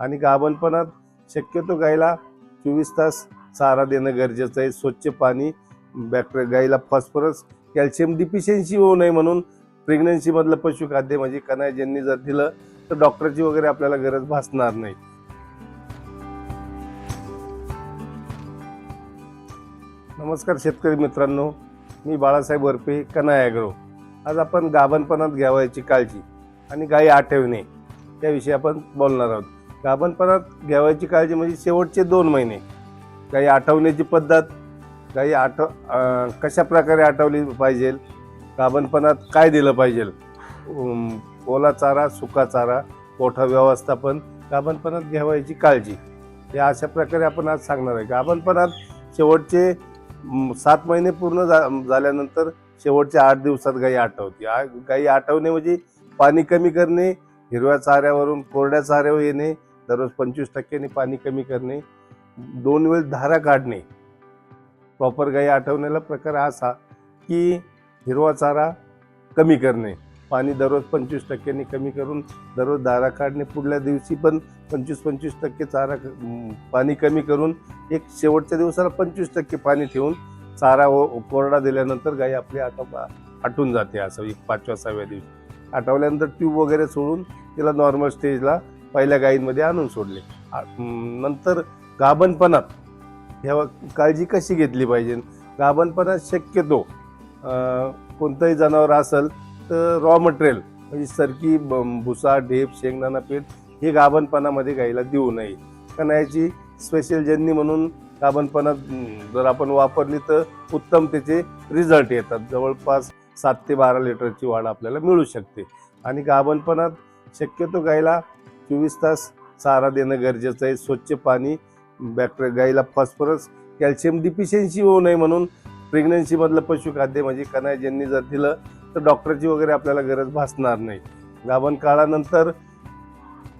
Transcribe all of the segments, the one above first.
आणि गाभणपणात शक्यतो गायला चोवीस तास चारा देणं गरजेचं आहे. स्वच्छ पाणी बॅक्टेरिया गाईला फॉस्फरस कॅल्शियम डिफिशियन्सी होऊ नये म्हणून प्रेग्नन्सीमधलं पशुखाद्य म्हणजे कनायजननी जर दिलं तर डॉक्टरची वगैरे आपल्याला गरज भासणार नाही. नमस्कार शेतकरी मित्रांनो मी बाळासाहेब वरपे कनाय ॲग्रो आज आपण गाभणपणात घ्यावायची काळजी आणि गायी आठवणे याविषयी आपण बोलणार आहोत. गाभणपणात घ्यावायची काळजी म्हणजे शेवटचे दोन महिने. काही आठवण्याची पद्धत काही आठव कशा प्रकारे आठवली पाहिजे गाभणपणात काय दिलं पाहिजे? ओला चारा सुका चारा कोठा व्यवस्थापन गाभणपणात घ्यावायची काळजी. या अशा प्रकारे आपण आज सांगणार आहे. गाभणपणात शेवटचे सात महिने पूर्ण झा- झाल्यानंतर शेवटच्या आठ दिवसात गाई आठवते. आ- गाई आठवणे म्हणजे पाणी कमी करणे हिरव्या चाऱ्यावरून कोरड्या चाऱ्यावर येणे दररोज पंचवीस टक्क्यांनी पाणी कमी करणे दोन वेळ धारा काढणे. प्रॉपर गाई आठवण्याला प्रकार असा की हिरवा चारा कमी करणे. पाणी दररोज पंचवीस टक्क्यांनी कमी करून दररोज धारा काढणे. पुढल्या दिवशी पण पंचवीस पंचवीस टक्के चारा पाणी कमी करून एक शेवटच्या दिवसाला पंचवीस टक्के पाणी ठेवून चारा व- कोरडा दिल्यानंतर गाई आपली आटो आटून जाते. असं एक पाचव्या सहाव्या दिवशी. आठवल्यानंतर ट्यूब वगैरे सोडून तिला नॉर्मल स्टेजला पहिल्या गायींमध्ये आणून सोडले. नंतर गाभणपणात ह्या काळजी कशी घेतली पाहिजे? गाभणपणात शक्यतो कोणतंही जनावर असेल तर रॉ मटेरियल म्हणजे सरकी ब- भुसा ढेप शेंगदाणा पीठ हे गाभणपणामध्ये गाईला देऊ नये. कारण याची स्पेशल जर्नी म्हणून गाभणपणात जर आपण वापरली तर उत्तम त्याचे रिझल्ट येतात. जवळपास सात ते बारा लिटरची वाढ आपल्याला मिळू शकते. आणि गाभणपणात शक्यतो गाईला चोवीस तास चारा देणं गरजेचं आहे. स्वच्छ पाणी बॅक्टेरिया गाईला फॉस्फरस कॅल्शियम डिफिशियन्सी होऊ नये म्हणून प्रेग्नन्सीमधलं पशुखाद्य म्हणजे कनायजननी जर दिलं तर डॉक्टरची वगैरे आपल्याला गरज भासणार नाही. गाभण काळानंतर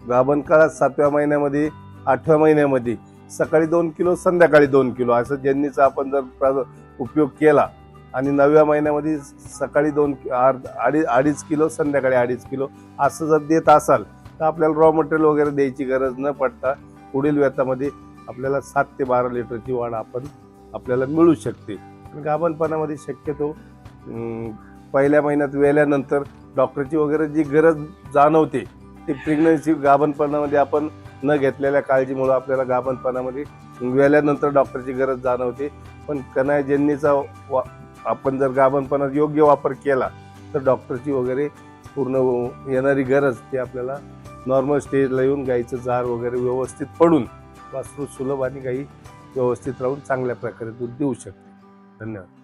गाभण काळात सातव्या महिन्यामध्ये आठव्या महिन्यामध्ये सकाळी दोन किलो संध्याकाळी दोन किलो असं जन्नीचा आपण जर उपयोग केला आणि नवव्या महिन्यामध्ये सकाळी दोन कि- अर्ध अडीच किलो संध्याकाळी अडीच किलो असं जर देत असाल तर आपल्याला रॉ मटेरियल वगैरे द्यायची गरज न पडता पुढील व्यतामध्ये आपल्याला सात ते बारा लिटरची वाढ आपण आपल्याला मिळू शकते. गाभणपणामध्ये शक्यतो पहिल्या महिन्यात वेल्यानंतर डॉक्टरची वगैरे जी गरज जाणवते ती प्रेग्नन्सी गाभणपणामध्ये आपण न घेतलेल्या काळजीमुळं आपल्याला गाभणपणामध्ये वेल्यानंतर डॉक्टरची गरज जाणवते. पण कनायजन्नीचा वा आपण जर गाभणपणात योग्य वापर केला तर डॉक्टरची वगैरे पूर्ण येणारी गरज ती आपल्याला नॉर्मल स्टेजला येऊन गाईचं जार वगैरे व्यवस्थित पडून वासरू सुलभ आणि गाई व्यवस्थित राहून चांगल्या प्रकारे दूध देऊ शकते. धन्यवाद.